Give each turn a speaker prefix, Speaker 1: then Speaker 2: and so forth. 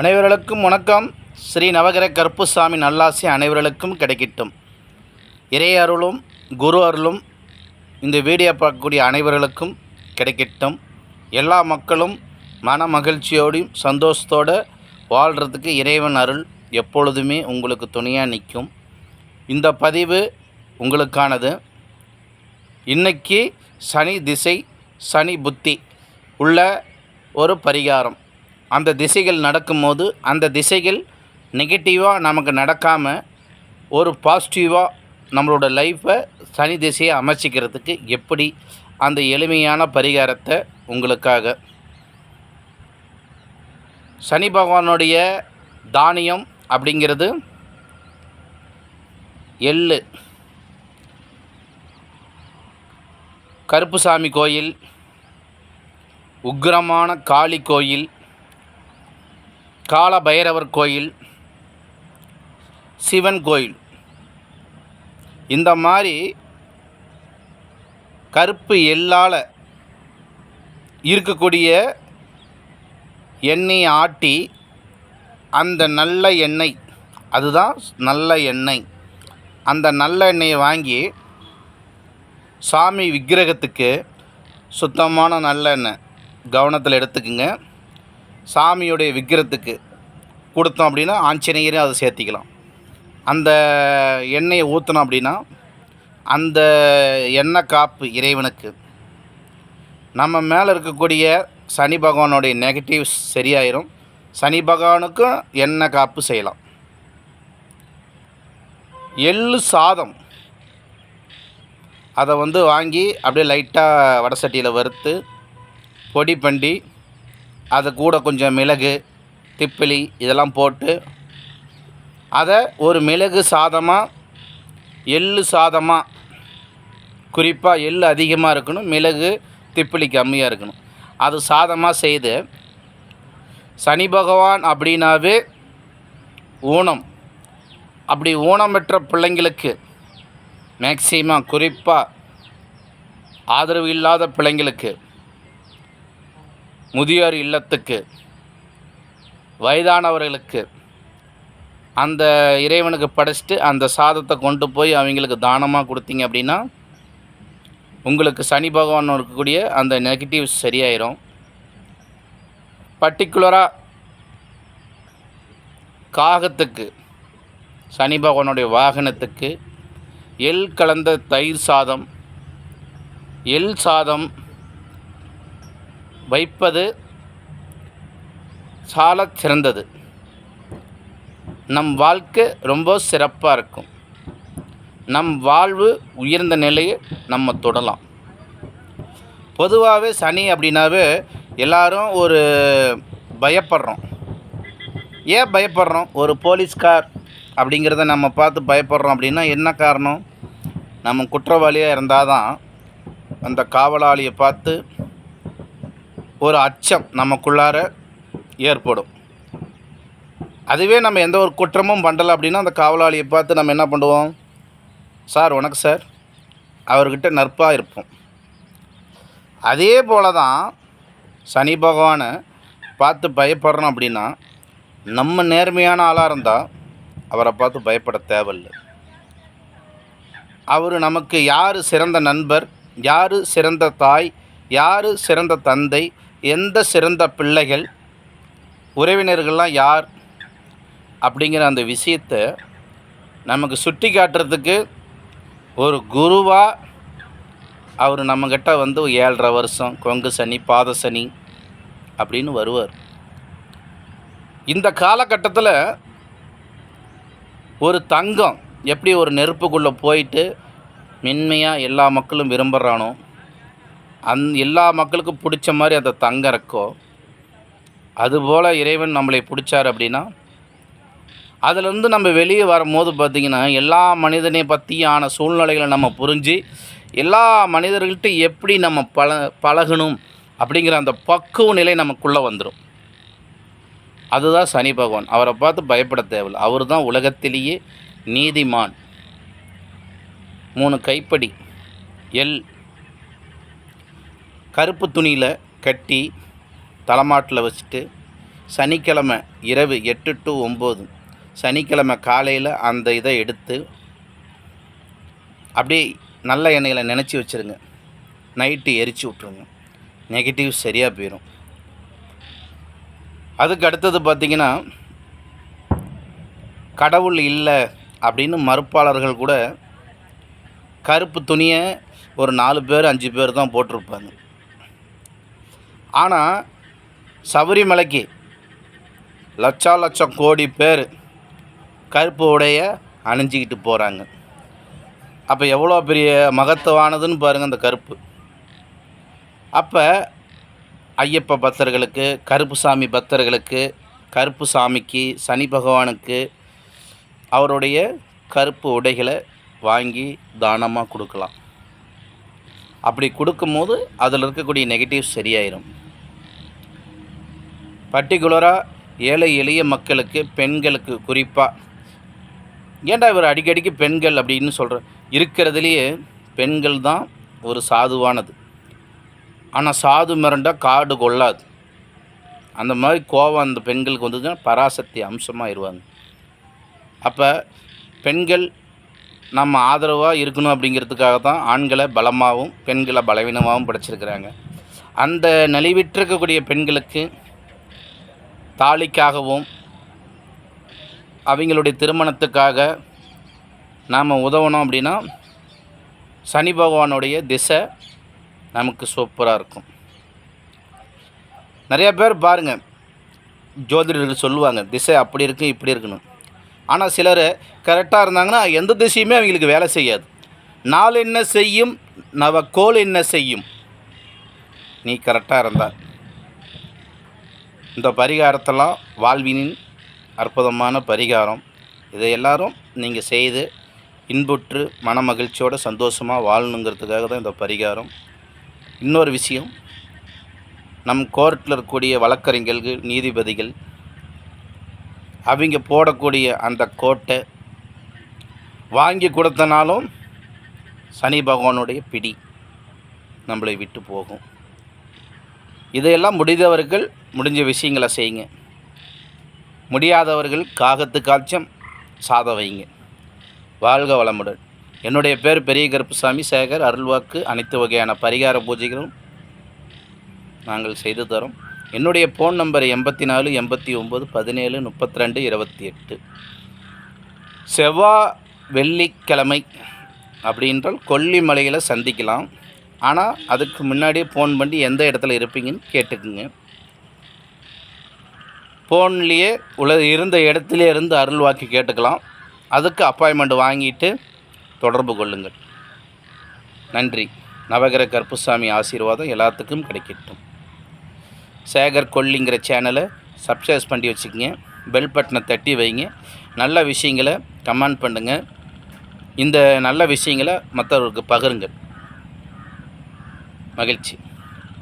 Speaker 1: அனைவர்களுக்கும் வணக்கம். ஸ்ரீ நவகிர கருப்புசாமி நல்லாசி அனைவர்களுக்கும் கிடைக்கட்டும். இறை அருளும் குரு அருளும் இந்த வீடியோ பார்க்கக்கூடிய அனைவர்களுக்கும் கிடைக்கட்டும். எல்லா மக்களும் மன மகிழ்ச்சியோடையும் சந்தோஷத்தோடு வாழ்கிறதுக்கு இறைவன் அருள் எப்பொழுதுமே உங்களுக்கு துணையாக நிற்கும். இந்த பதிவு உங்களுக்கானது. இன்னைக்கு சனி திசை சனி புத்தி உள்ள ஒரு பரிகாரம். அந்த திசைகள் நடக்கும்போது அந்த திசைகள் நெகட்டிவாக நமக்கு நடக்காமல் ஒரு பாசிட்டிவாக நம்மளோட லைஃப்பை சனி திசையை அமைச்சிக்கிறதுக்கு எப்படி அந்த எளிமையான பரிகாரத்தை உங்களுக்காக. சனி பகவானுடைய தானியம் அப்படிங்கிறது எள்ளு. கருப்புசாமி கோயில் உக்கிரமான காளி கோயில் கால பைரவர் கோயில் சிவன் கோயில். இந்த மாதிரி கருப்பு எள்ளால் இருக்கக்கூடிய எண்ணெயை ஆட்டி அந்த நல்ல எண்ணெய் அதுதான் நல்ல எண்ணெய். அந்த நல்ல எண்ணெயை வாங்கி சாமி விக்கிரகத்துக்கு சுத்தமான நல்லெண்ணெய் கவனத்தில் எடுத்துக்குங்க. சாமியுடைய விக்கிரத்துக்கு கொடுத்தோம் அப்படின்னா ஆஞ்சநேயரும் அதை சேர்த்திக்கலாம். அந்த எண்ணெயை ஊற்றினோம் அப்படின்னா அந்த எண்ணெய் காப்பு இறைவனுக்கு. நம்ம மேலே இருக்கக்கூடிய சனி பகவானுடைய நெகட்டிவ்ஸ் சரியாயிரும். சனி பகவானுக்கும் எண்ணெய் காப்பு செய்யலாம். எள்ளு சாதம். அதை வந்து வாங்கி அப்படியே லைட்டாக வடை சட்டியில் வறுத்து பொடி பண்ணி அது கூட கொஞ்சம் மிளகு திப்பிலி இதெல்லாம் போட்டு அதை ஒரு மிளகு சாதமாக எள்ளு சாதமாக குறிப்பாக எள் அதிகமாக இருக்கணும் மிளகு திப்பிலி கம்மியாக இருக்கணும். அது சாதமாக செய்து சனி பகவான் அப்படின்னாவே ஊனம். அப்படி ஊனமற்ற பிள்ளைங்களுக்கு மேக்சிமம் குறிப்பாக ஆதரவு இல்லாத பிள்ளைங்களுக்கு முதியோர் இல்லத்துக்கு வயதானவர்களுக்கு அந்த இறைவனுக்கு படைச்சிட்டு அந்த சாதத்தை கொண்டு போய் அவங்களுக்கு தானமாக கொடுத்தீங்க அப்படின்னா உங்களுக்கு சனி பகவான் இருக்கக்கூடிய அந்த நெகட்டிவ்ஸ் சரியாயிரும். பர்டிகுலராக காகத்துக்கு சனி பகவானுடைய வாகனத்துக்கு எள் கலந்த தயிர் சாதம் எள் சாதம் வைப்பது சால சிறந்தது. நம் வாழ்க்கை ரொம்ப சிறப்பாக இருக்கும். நம் வாழ்வு உயர்ந்த நிலையை நம்ம தொடலாம். பொதுவாகவே சனி அப்படின்னாவே எல்லாரும் ஒரு பயப்படுறோம். ஏன் பயப்படுறோம்? ஒரு போலீஸ்கார் அப்படிங்கிறத நம்ம பார்த்து பயப்படுறோம் அப்படின்னா என்ன காரணம்? நம்ம குற்றவாளியாக இருந்தால் தான் அந்த காவலாளியை பார்த்து ஒரு அச்சம் நமக்குள்ளார ஏற்படும். அதுவே நம்ம எந்த ஒரு குற்றமும் பண்ணலை அப்படின்னா அந்த காவலாளியை பார்த்து நம்ம என்ன பண்ணுவோம்? சார் வணக்கம் சார். அவர்கிட்ட நட்பாக இருப்போம். அதே போல தான் சனி பகவானை பார்த்து பயப்படுறோம் அப்படின்னா நம்ம நேர்மையான ஆளாக இருந்தால் அவரை பார்த்து பயப்பட தேவையில்லை. அவர் நமக்கு யார் சிறந்த நண்பர் யார் சிறந்த தாய் யார் சிறந்த தந்தை எந்த சிறந்த பிள்ளைகள் உறவினர்கள்லாம் யார் அப்படிங்கிற அந்த விஷயத்தை நமக்கு சுட்டி காட்டுறதுக்கு ஒரு குருவாக அவர் நம்மக்கிட்ட வந்து ஏழரை வருஷம் கொங்கு சனி பாத சனி அப்படின்னு வருவார். இந்த காலகட்டத்தில் ஒரு தங்கம் எப்படி ஒரு நெருப்புக்குள்ளே போயிட்டு மென்மையாக எல்லா மக்களும் விரும்புகிறானோ அந் எல்லா மக்களுக்கும் பிடிச்ச மாதிரி அந்த தங்கம் இருக்கோ அதுபோல் இறைவன் நம்மளை பிடிச்சார் அப்படின்னா அதிலிருந்து நம்ம வெளியே வரும்போது பார்த்திங்கன்னா எல்லா மனிதனை பற்றியான சூழ்நிலைகளை நம்ம புரிஞ்சு எல்லா மனிதர்கள்ட்ட எப்படி நம்ம பழ பழகணும் அப்படிங்கிற அந்த பக்குவ நிலை நமக்குள்ளே வந்துடும் அதுதான் சனி பகவான். அவரை பார்த்து பயப்பட தேவையில்லை. அவர் தான் உலகத்திலேயே நீதிமான். மூணு கைப்படி. எல் கருப்பு துணியில் கட்டி தலைமாட்டில் வச்சுட்டு சனிக்கிழமை இரவு எட்டு டு ஒம்பது. சனிக்கிழமை காலையில் அந்த இதை எடுத்து அப்படியே நல்ல எண்ணெயில் நினச்சி வச்சுருங்க. நைட்டு எரித்து விட்ருங்க நெகட்டிவ் சரியாக போயிடும் அதுக்கு அடுத்தது பார்த்திங்கன்னா கடவுள் இல்லை அப்படின்னு மறுப்பாளர்கள் கூட கருப்பு துணியை ஒரு நாலு பேர் அஞ்சு பேர் தான் போட்டிருப்பாங்க. ஆனால் சபரிமலைக்கு லட்சா லட்சம் கோடி பேர் கருப்பு உடைய அணிஞ்சிக்கிட்டு போகிறாங்க அப்போ எவ்வளோ பெரிய மகத்துவானதுன்னு பாருங்கள் அந்த கருப்பு. அப்போ ஐயப்ப பக்தர்களுக்கு கருப்பு சாமி பக்தர்களுக்கு கருப்பு சாமிக்கு சனி பகவானுக்கு அவருடைய கருப்பு உடைகளை வாங்கி தானமாக கொடுக்கலாம். அப்படி கொடுக்கும்போது அதில் இருக்கக்கூடிய நெகட்டிவ் சரியாயிரும். பர்டிகுலராக ஏழை எளிய மக்களுக்கு பெண்களுக்கு குறிப்பாக ஏன்டா இவர் அடிக்கடிக்கு பெண்கள் அப்படின்னு சொல்கிற இருக்கிறதுலையே பெண்கள் தான் ஒரு சாதுவானது. ஆனால் சாது மிரண்டா காடு கொள்ளாது. அந்த மாதிரி கோவம் அந்த பெண்களுக்கு வந்ததுன்னா பராசக்தி அம்சமாகிடுவாங்க அப்போ பெண்கள் நம்ம ஆதரவாக இருக்கணும் அப்படிங்கிறதுக்காக தான் ஆண்களை பலமாகவும் பெண்களை பலவீனமாகவும் படைச்சிருக்கிறாங்க. அந்த நலிவிட்டிருக்கக்கூடிய பெண்களுக்கு தாலிக்காகவும் அவங்களுடைய திருமணத்துக்காக நாம் உதவணும் அப்படின்னா சனி பகவானுடைய திசை நமக்கு சூப்பராக இருக்கும். நிறைய பேர் பாருங்கள் ஜோதிடர்கள் சொல்லுவாங்க திசை அப்படி இருக்கும் இப்படி இருக்கணும் ஆனால் சிலர் கரெக்டாக இருந்தாங்கன்னா எந்த திசையுமே அவங்களுக்கு வேலை செய்யாது. நாள் என்ன செய்யும்? நவ கோல் என்ன செய்யும்? நீ கரெக்டாக இருந்தால் இந்த பரிகாரத்தெல்லாம் வாழ்வினின் அற்புதமான பரிகாரம். இதை எல்லாரும் நீங்கள் செய்து இன்புற்று மன மகிழ்ச்சியோடு சந்தோஷமாக வாழணுங்கிறதுக்காக தான் இந்த பரிகாரம். இன்னொரு விஷயம் நம் கோர்ட்டில் இருக்கக்கூடிய வழக்கறிஞர்கள் நீதிபதிகள் அவங்க போடக்கூடிய அந்த கோட்டை வாங்கி கொடுத்தனாலும் சனி பகவானுடைய பிடி நம்மளை விட்டு போகும். இதையெல்லாம் முடிந்தவர்கள் முடிஞ்ச விஷயங்களை செய்யுங்க. முடியாதவர்கள் காகத்து காய்ச்சம் சாத வைங்க வாழ்க வளமுடன். என்னுடைய பேர் பெரிய கருப்புசாமி. சேகர் அருள்வாக்கு அனைத்து வகையான பரிகார பூஜைகளும் நாங்கள் செய்து தரோம். என்னுடைய ஃபோன் நம்பர் எண்பத்தி நாலு எண்பத்தி ஒம்பது பதினேழு முப்பத்தி ரெண்டு இருபத்தி எட்டு செவ்வாய் வெள்ளிக்கிழமை அப்படின்றால் கொல்லிமலையில் சந்திக்கலாம். ஆனால் அதுக்கு முன்னாடியே ஃபோன் பண்ணி எந்த இடத்துல இருப்பீங்கன்னு கேட்டுக்குங்க. ஃபோன்லேயே உள்ள இருந்த இடத்துல இருந்து அருள்வாக்கி கேட்டுக்கலாம். அதுக்கு அப்பாயின்மெண்ட் வாங்கிட்டு தொடர்பு கொள்ளுங்கள். நன்றி. நவகிரக கருப்புசாமி ஆசீர்வாதம் எல்லாத்துக்கும் கிடைக்கட்டும். சேகர் கொல்லிங்கிற சேனலை சப்ஸ்கிரைப் பண்ணி வச்சுக்கோங்க. பெல் பட்டனை தட்டி வைங்க. நல்ல விஷயங்களை கமெண்ட் பண்ணுங்கள் இந்த நல்ல விஷயங்களை மற்றவர்களுக்கு பகிருங்கள். மகிழ்ச்சி.